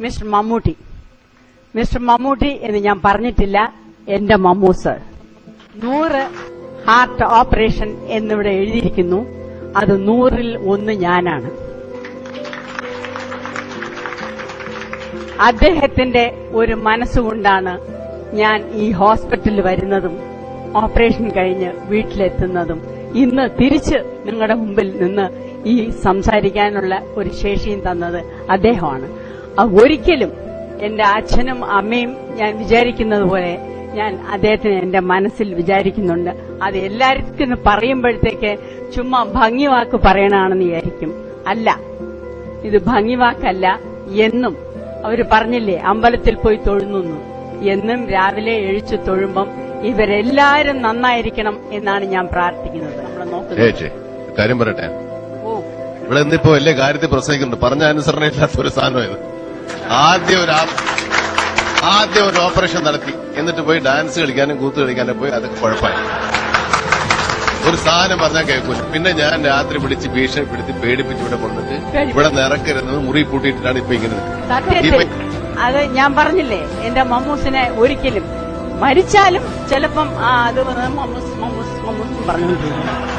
Mister Mammootty. Mister Mammootty എന്ന് ഞാൻ പറഞ്ഞിട്ടില്ല. എന്റെ മമ്മൂസ് നൂറ് ഹാർട്ട് ഓപ്പറേഷൻ എന്നിവിടെ എഴുതിയിരിക്കുന്നു. അത് നൂറിൽ ഒന്ന് ഞാനാണ്. അദ്ദേഹത്തിന്റെ ഒരു മനസ്സുകൊണ്ടാണ് ഞാൻ ഈ ഹോസ്പിറ്റലിൽ വരുന്നതും ഓപ്പറേഷൻ കഴിഞ്ഞ് വീട്ടിലെത്തുന്നതും. ഇന്ന് തിരിച്ച് നിങ്ങളുടെ മുമ്പിൽ നിന്ന് ഈ സംസാരിക്കാനുള്ള ഒരു ശേഷിയും തന്നത് അദ്ദേഹമാണ്. ഒരിക്കലും എന്റെ അച്ഛനും അമ്മയും ഞാൻ വിചാരിക്കുന്നത് പോലെ ഞാൻ അദ്ദേഹത്തിന് എന്റെ മനസ്സിൽ വിചാരിക്കുന്നുണ്ട്. അത് എല്ലാവർക്കും പറയുമ്പോഴത്തേക്ക് ചുമ്മാ ഭംഗിവാക്ക് പറയണാണെന്ന് വിചാരിക്കും. അല്ല ഇത് ഭംഗിവാക്കല്ല എന്നും അവർ പറഞ്ഞില്ലേ അമ്പലത്തിൽ പോയി തൊഴുന്നു എന്നും രാവിലെ എഴിച്ചു തൊഴുമ്പം ഇവരെല്ലാരും നന്നായിരിക്കണം എന്നാണ് ഞാൻ പ്രാർത്ഥിക്കുന്നത്. കാര്യം പറയട്ടെ? ഓ. ഇവിടെ ഇന്നിപ്പോ വലിയ കാര്യത്തിൽ പ്രസംഗിക്കുന്നുണ്ട്. പറഞ്ഞ അനുസരണ ഇല്ലാത്ത ഒരു സാധനം ഇത് ആദ്യം ഒരു ആദ്യം ഒരു ഓപ്പറേഷൻ നടത്തി. എന്നിട്ട് പോയി ഡാൻസ് കളിക്കാനും കൂത്ത് കളിക്കാനും പോയി അതൊക്കെ കുഴപ്പമായി. ഒരു സാധനം പറഞ്ഞാൽ കേൾക്കൂല. പിന്നെ ഞാൻ രാത്രി പിടിച്ച് ഭീഷണിപ്പെടുത്തി പേടിപ്പിച്ച് ഇവിടെ കൊണ്ടിട്ട് ഇവിടെ നിറക്കരുന്നത് മുറി കൂട്ടിയിട്ടാണ് ഇപ്പൊ ഇങ്ങനെ അത് ഞാൻ പറഞ്ഞില്ലേ എന്റെ മമ്മൂസിനെ ഒരിക്കലും മരിച്ചാലും ചിലപ്പം അത് മമ്മൂസ് മമ്മൂസ് മമ്മൂസ് പറഞ്ഞുകൊണ്ടിരിക്കും.